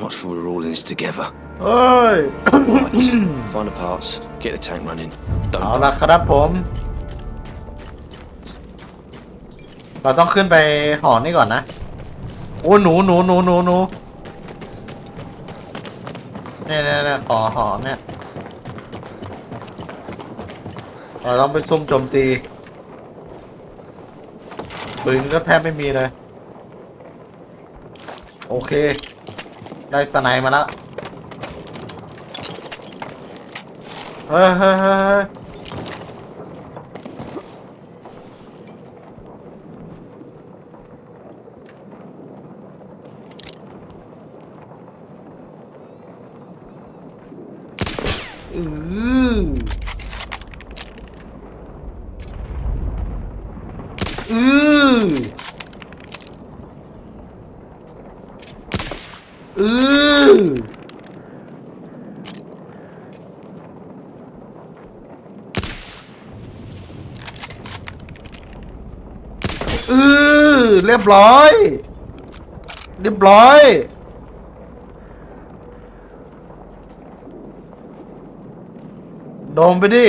Much for we're all in this together. เอ้ย Right. Find the parts. Get the tank running. เอา Don't ละ die. ครับผม เราต้องขึ้นไปหอนี่ก่อนนะ โอ้หนูหนูหนูหนูหนูเนี่ยเนี่ยเนี่ยขอหอเนี่ย เราต้องไปซุ่มโจมตีปืนก็แทบไม่มีเลย โอเค ได้สไนมาแล้วเฮ้ยเฮ้ยเฮ้ยอืออือ อืออือเรียบร้อย เรียบร้อยโดมไปดิ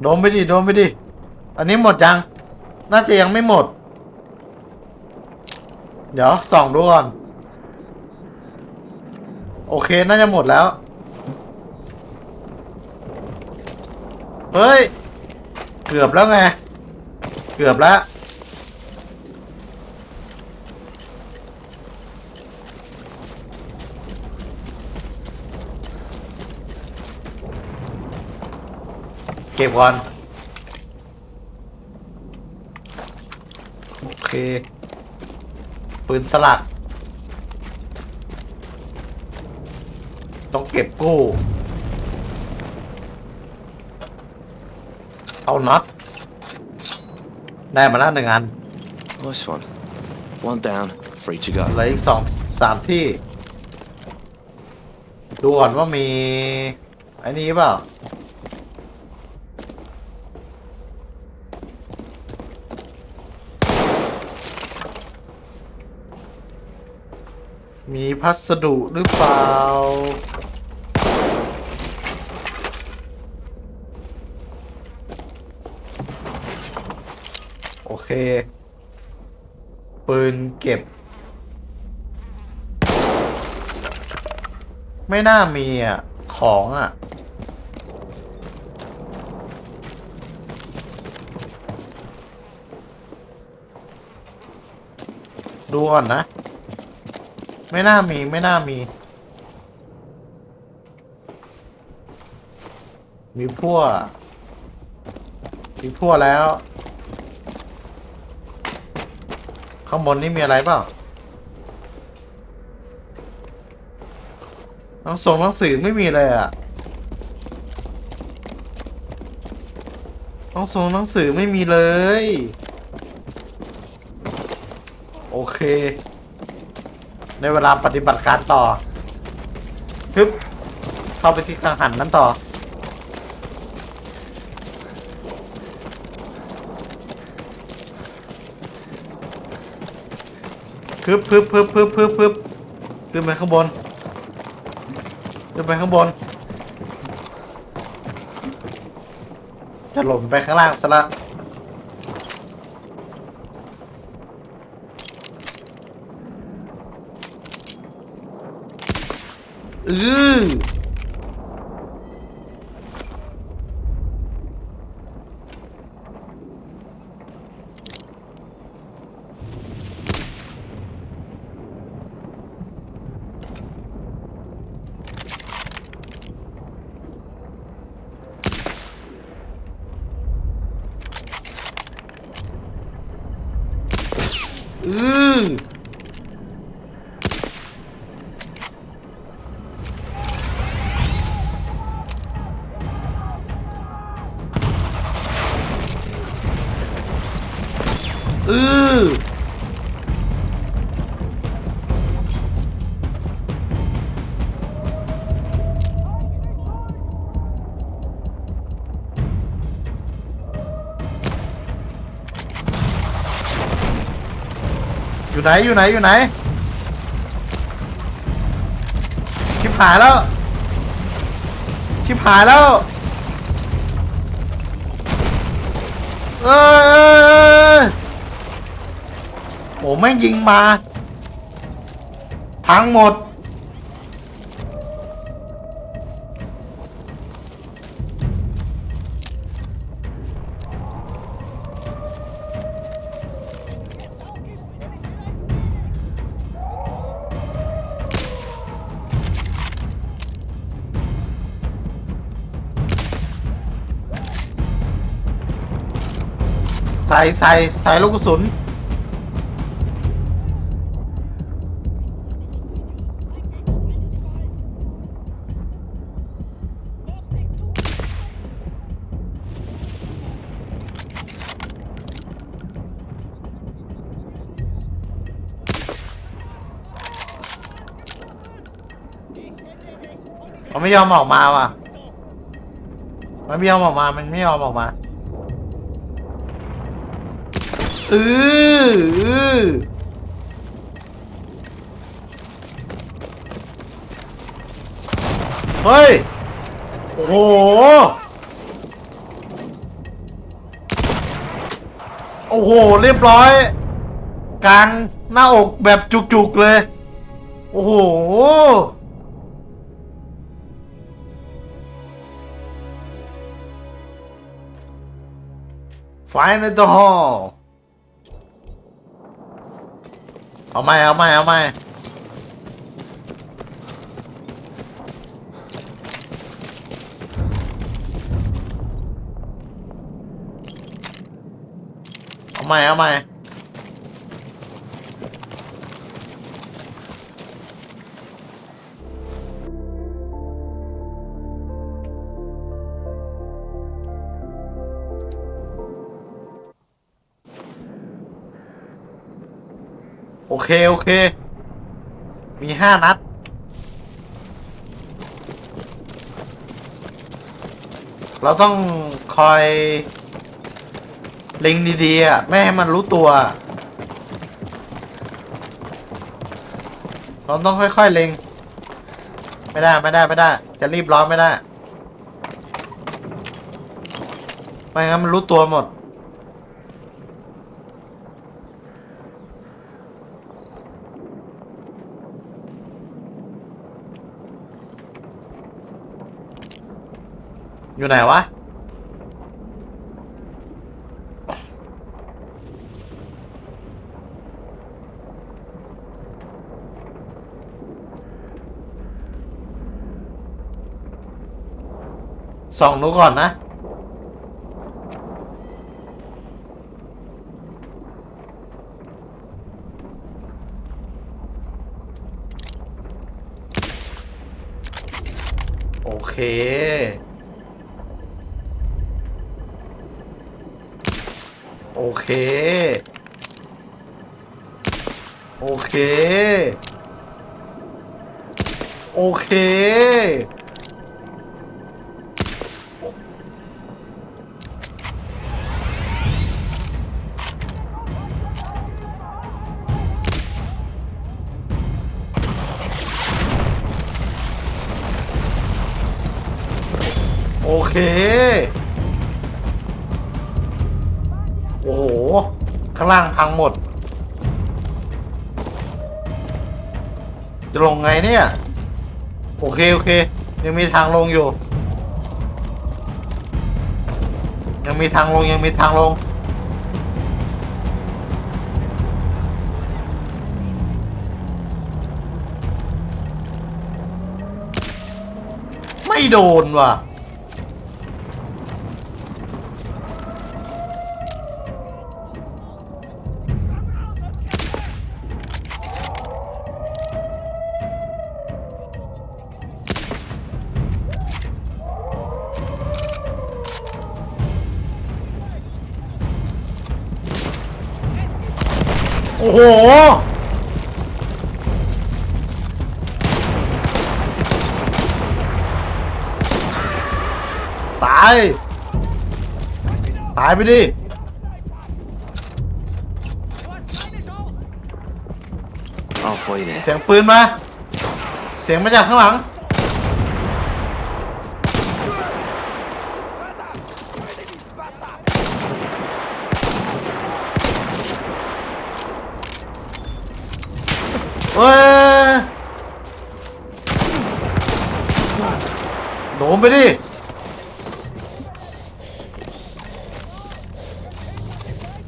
โดมไปดิโดมไปดิ อันนี้หมดยัง น่าจะยังไม่หมด เดี๋ยวส่องดูก่อน โอเค น่าจะหมดแล้ว เฮ้ย เกือบแล้วไง เกือบแล้ว เก็บก่อน โอ เค ปืนสลัดต้องเก็บกู้เอาน็อตได้มาแล้วหนึ่งอัน Nice one. One down. Free to go. เหลืออีกสองสามที่ ดูก่อนว่ามีไอ้นี้เปล่า มี พัสดุหรือเปล่า โอเค ปืนเก็บ ไม่น่ามีอะ ของอะดูก่อนนะ ไม่น่ามีไม่น่ามี มีพั่วมีพั่วแล้ว ข้างบนนี่มีอะไรเปล่าหนังส่งหนังสือไม่มีเลยอะหนังส่งหนังสือไม่มีเลย โอเค ในเวลาปฏิบัติการต่อฮึบเข้าไปที่กังหันนั้นต่อ พึบพึบพึบพึบพึบพึบขึ้นไปข้างบนขึ้นไปข้างบน จะหล่นไปข้างล่างซะละ อื ไหนอยู่ไหนอยู่ไหนชิบหายแล้ว ชิบหายแล้วเออโอ้แม่งยิงมา พังหมด ใส่ใส่ใส่ลูกกระสุน มันไม่ยอมออกมาว่ะ มันไม่ยอมออกมา มันไม่ยอมออกมา เออเออเฮ้ย โอ้โห โอ้โห เรียบร้อย กลางหน้าอกแบบจุกๆเลย โอ้โห Find the hall เอาไม่เอาไม่เอาไม่เอาไม่เอาไม่ เคโอเค มีห้านัด เราต้องคอยเล็งดีๆอะไม่ให้มันรู้ตัว เราต้องค่อยๆเล็ง ไม่ได้ไม่ได้ไม่ได้ จะรีบร้อนไม่ได้ ไม่งั้นมันรู้ตัวหมด อยู่ไหนวะ ส่องดูก่อนนะโอเค โอ เค โอเค โอเค โอเคางล่างพังหมด จะลงไงเนี่ย โอเค โอเค ยังมีทางลงอยู่ ยังมีทางลงยังมีทางลง ไม่โดนว่ะ อ้โห ตาย ตายไปดิ Halfway there. เสียงปืนมา เสียงมาจากข้างหลัง เฮ้ยโดนไปดิ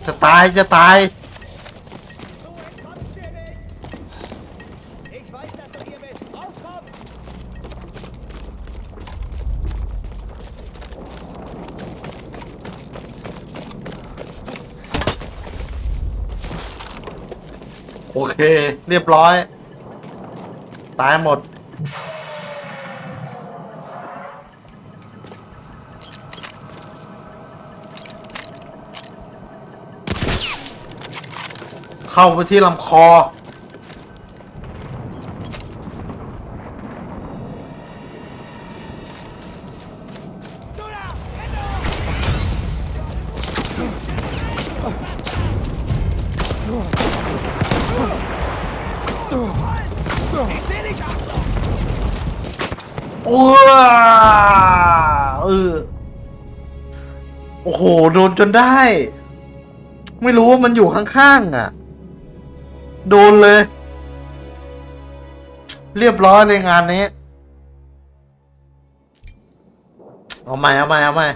จะตายจะตาย เค เรียบร้อย ตายหมด เข้าไปที่ลำคอ โอ้เออโอ้โห โดนจนได้ ไม่รู้ว่ามันอยู่ข้างๆอะ โดนเลย เรียบร้อยในงานนี้ เอาใหม่เอาใหม่เอาใหม่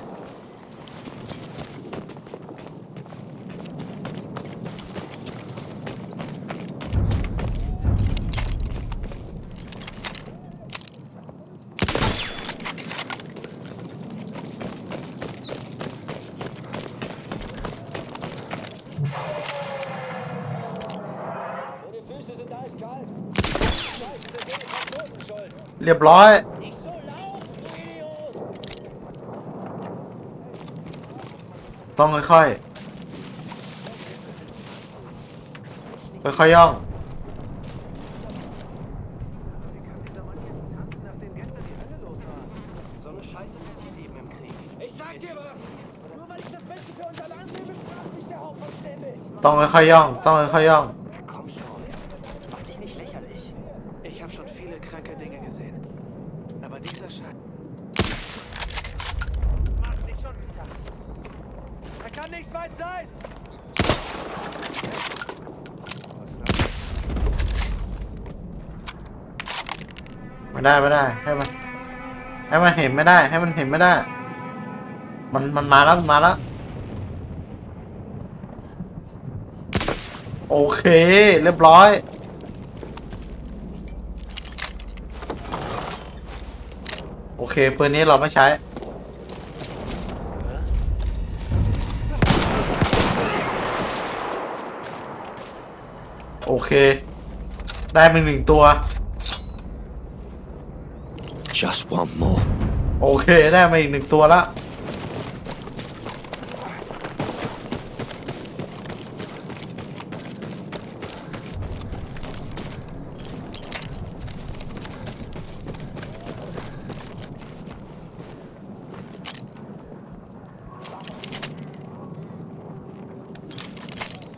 เรียบร้อย ต้องค่อยๆ ค่อยค่อยย่อง ต้องค่อยค่อยย่อง ต้องค่อยค่อยย่อง ได้ไม่ได้ ให้มัน ให้มันเห็นไม่ได้ ให้มันเห็นไม่ได้ มันมันมาแล้วมาแล้วโอเค เรียบร้อย โอเคปืนนี้เราไม่ใช้โอเค ได้มาหนึ่งตัว Just one more. โอเค ได้มาอีกหนึ่งตัวละ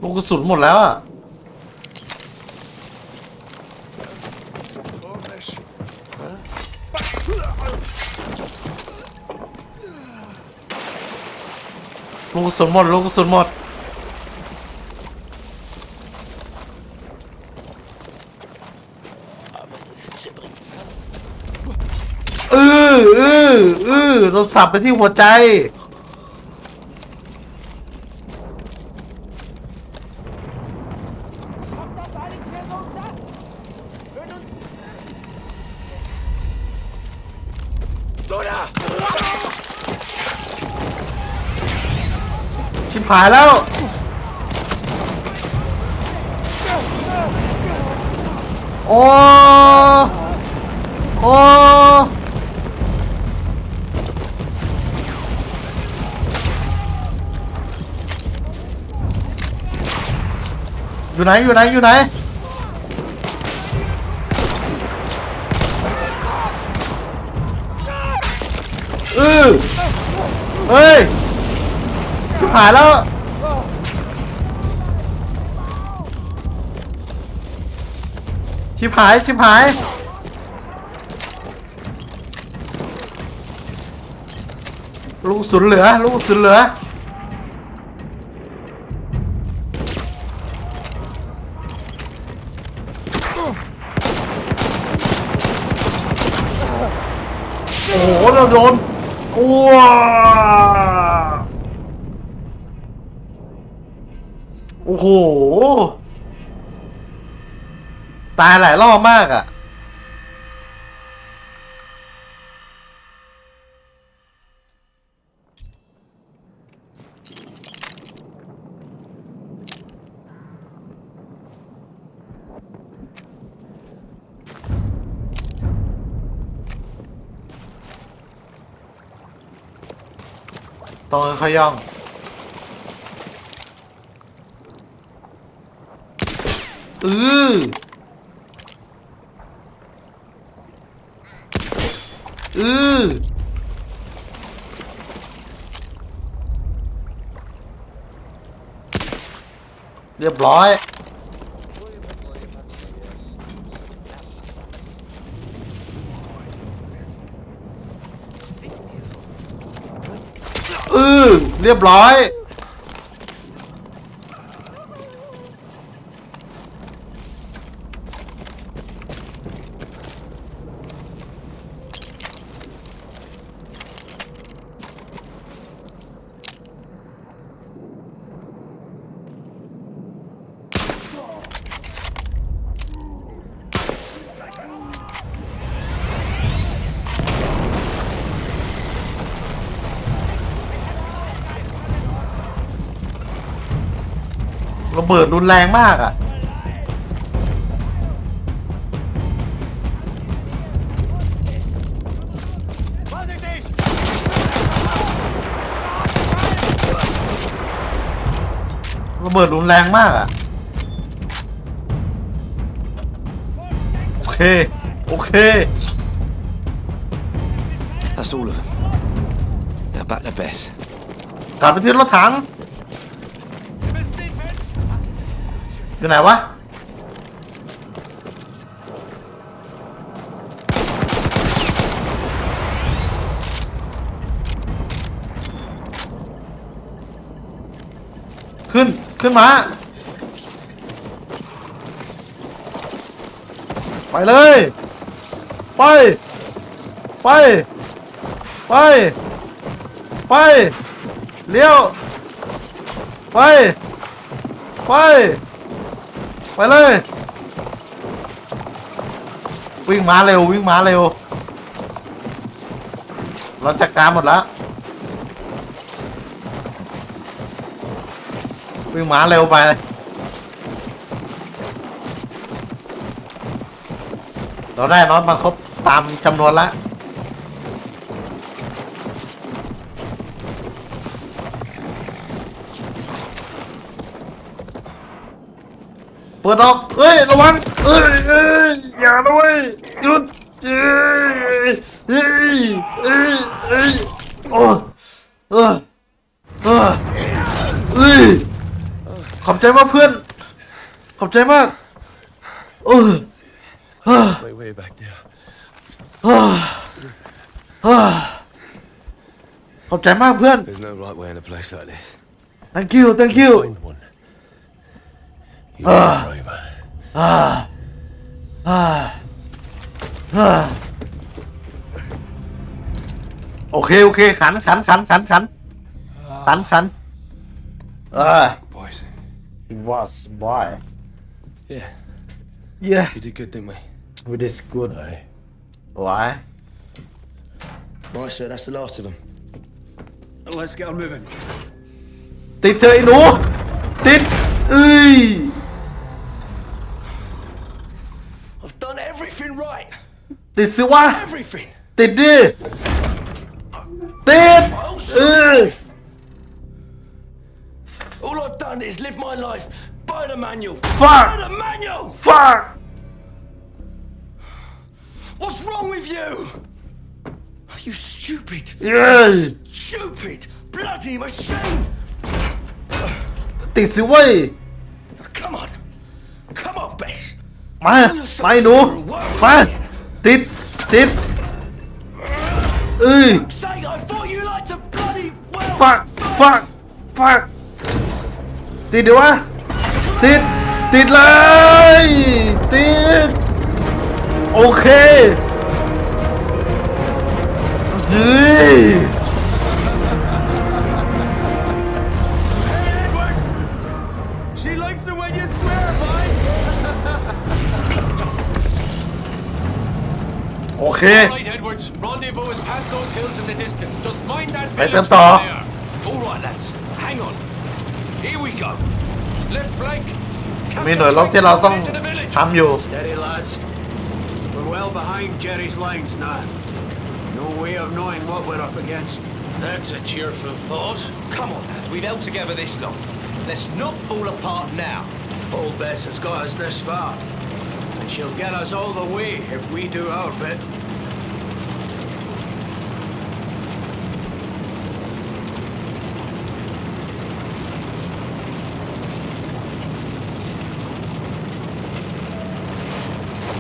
ลูกกระสุนหมดแล้วอะ ลู กกระสุนหมดลูกกระสุนหมดเออเออเออโดนสับไปที่หัวใจ ชิบหายแล้ว โอ้โอ้อยู่ไหน อยู่ไหน อยู่ไหน เออเฮ้ย ชิบหายแล้วชิบหายชิบหายลูกสุนเหลือ ลูกสุนเหลือ โอ้โหเราโดนอ้ว โอ้โห ตายหลายรอบมากอะต้องค่อยย่อง อืออือเรียบร้อยอือเรียบร้อย เบิดรุนแรงมากอะ ระเบิดรุนแรงมากอะ โอเค โอเค That's all of them. Now back to Bess. กลับไปที่รถถัง อยู่ไหนวะ ขึ้น ขึ้นมา ไปเลย ไป ไป ไป ไป เลี้ยว ไป ไป ไปเลย วิ่งมาเร็ววิ่งมาเร็ว เราจัดการหมดแล้ว วิ่งมาเร็วไปเราได้น็อตมาครบตามจำนวนแล้ว ปิดออกเอ้ย ระวัง เอ้ยเอ้ยอย่านะเว้ยหยุดเอ้ยเอ้ยเอ้ยเอ้ยโอ้เออเออเอ้ยขอบใจมากเพื่อน ขอบใจมากเออเออ Wait, way back there. เออเออขอบใจมากเพื่อน There's no right way in a place like this. thank you thank you Find one. You Ah. are the driver. อ่าอ่าอ่าโอเค โอเค ขันขันขันขันขันขันขันเออ Boys. it was boy Yeah, yeah we did good, didn't we? we did good why Right, sir, that's the last of them. Let's get on moving. ติดเถอะไอ้หนู ติดสิวะ Everything. ติดดิ ติดเออ All I've done is live my life by the manual. Fuck. By the manual. fuck What's wrong with you? Are you stupid? เย้ย Stupid bloody machine. ติดสิเว้ย Come on. Come on, Bess. มา มาไอ้หนู มา ติด ติดเอ้ย ฟัก ฟัก ฟัก ติดเดี๋ยววะ ติด ติดเลย ติด โอเคเฮ้ย โอเค Right, Edwards. Rendezvous is past those hills in the distance. Just mind that Right, village then, down Thor. there. All right, lads. Hang on. Here we go. Left flank. มีหน่วยรบที่เราต้อง Into the village. ทำอยู่ Steady, lads. We're well behind Jerry's lines now. No way of knowing what we're up against. That's a cheerful thought. Come on, lads. We've held together this long. Let's not fall apart now. Old Bess has got us this far. And she'll get us all the way if we do our bit.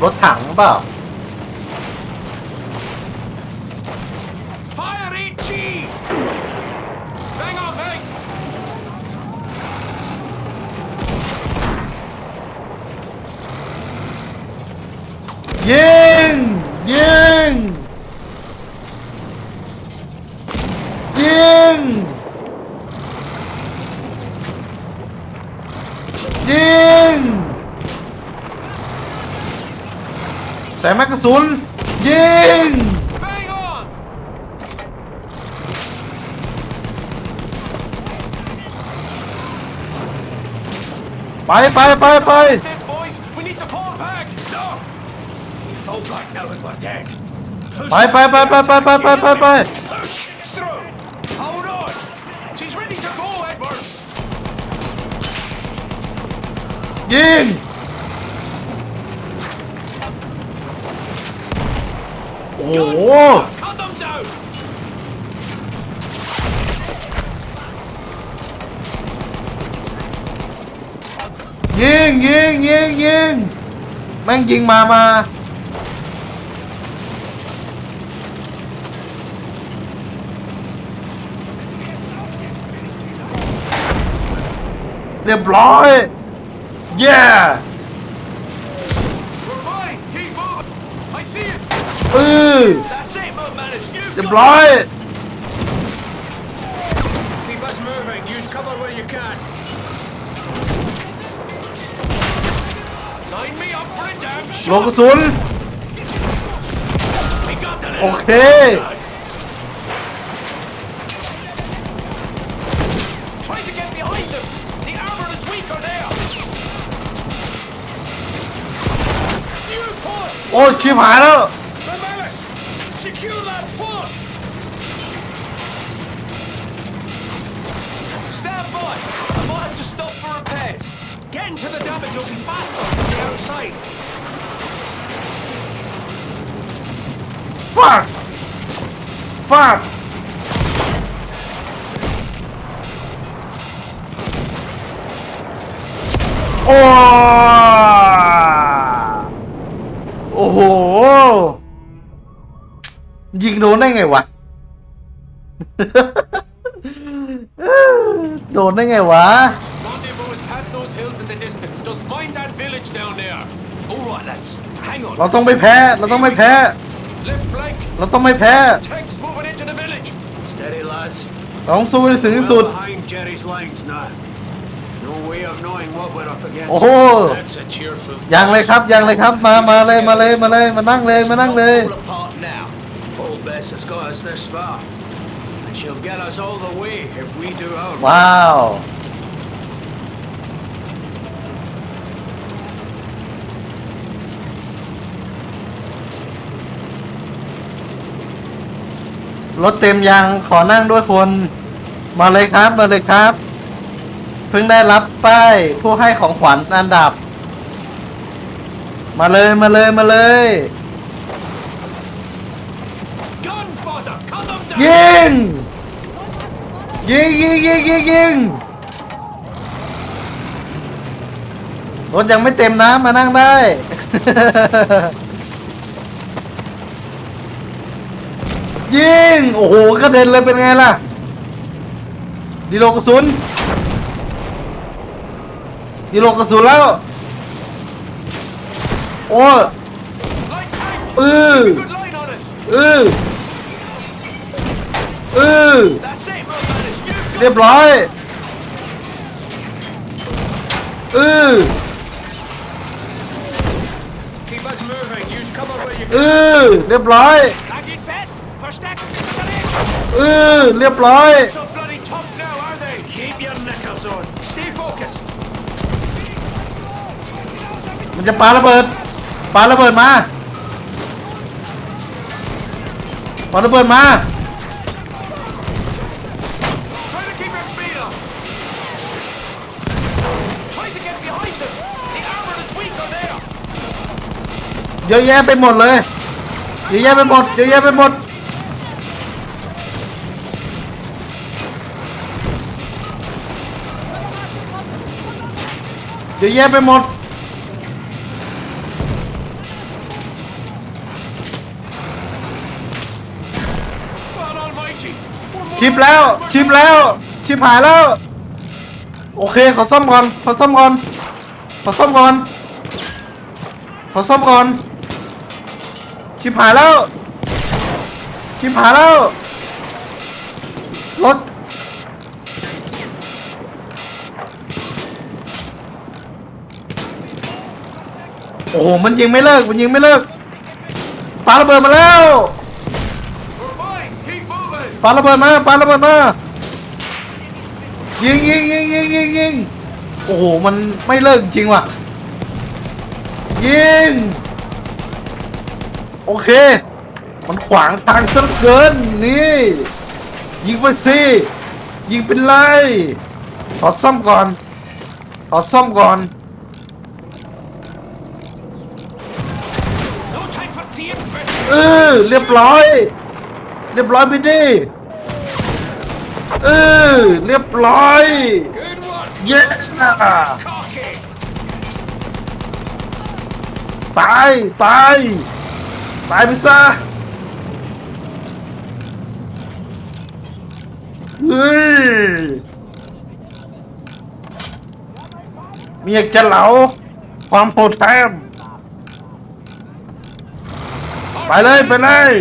รถถังเปล่า Fire HE! Bang on, bang! ยิง ยิง ยิง ยิง ใส่แม็กกระสุนยิง Bang on! ไปไปไปไป Stick, boys. We need to fall back. No. We fall back now that we're dead. ไปไปไปไป ไปไปไปไปไป Push through. Hold on. She's ready to go, Edwards. ยิง โอ้โหยิงยิงยิงยิงแม่งยิงมามาเรียบร้อยเเออ That's it, man. It's you. เรียบร้อย Keep us moving. Use cover where you can. Line me up for a damn ลง shot. กระสุน We got the โอ little เค Try to get behind them. The armor is weaker there. You push. โอ้ยชิบหายแล้ว God! I might have to stop for repairs. Get into the damage will be faster from the outside. Fuck! Fuck! Oh! oh! Anh này quá. โหยิงโดนได้ไงวะโดนได้ไงวะ Rendezvous is past those hills in the distance. Just mind that village down there. All right, lads. Hang on. เราต้องไม่แพ้ เราต้องไม่แพ้ Left flank. เราต้องไม่แพ้ Tanks moving into the village. Steady, lads. เราต้องสู้ให้ถึงที่ We're สุด well behind Jerry's lines now. No way of knowing what we're up against. โอ้โห That's a cheerful. ยังเลยครับยังเลยครับมามาเลยมาเลยมาเลยมานั่งเลยมานั่งเลย Fall apart now. Old Bess has got us this far. And she'll get us all the way if we do our bit. ว้าว รถเต็มยังขอนั่งด้วยคน มาเลยครับ มาเลยครับ เพิ่งได้รับป้ายผู้ให้ของขวัญอันดับ มาเลยมาเลยมาเลย Gun fodder. Cut them down. ยิง ยิงยิงยิงยิงยิงรถยังไม่เต็มนะมานั่งได้ ยิง โอ้โหกระเด็นเลยเป็นไงล่ะ ดีโลกระสุน ดีโลกระสุนแล้ว โอ้ย Light tank! เออ Good line on it! เออเออ เรียบร้อยอือเออเรียบร้อยเออเรียบร้อยมันจะปาระเบิดปาระเบิดมาปาระเบิดมา เยอะแยะไปหมดเลย เยอะแยะไปหมด เยอะแยะไปหมด เยอะแยะไปหมด ชิปแล้ว ชิปแล้ว ชิปหายแล้ว โอเคขอซ่อมก่อน ขอซ่อมก่อน ขอซ่อมก่อนขอซ่อมก่อน ชิปหายแล้ว ชิปหายแล้ว รถ โอ้โห มันยิงไม่เลิก มันยิงไม่เลิกปาระเบิดมาแล้วปาระเบิดมาปาระเบิดมา ยิงยิงยิงยิงยิงยิงโอ้โห มันไม่เลิกจริงว่ะ ยิง โอเค มันขวางทางซะเหลือเกิน นี่ ยิงไปสิ ยิงเป็นไรถอดซ่อมก่อนถอดซ่อมก่อน No time for tea and เออเรียบร้อย เรียบร้อยไปดิเออเรียบร้อย Good one. เย้ Cocky. ตาย ตาย ตายไปซะเฮ้ยมีอยากจะเหลาความโหดแทมไปเลย ไปเลย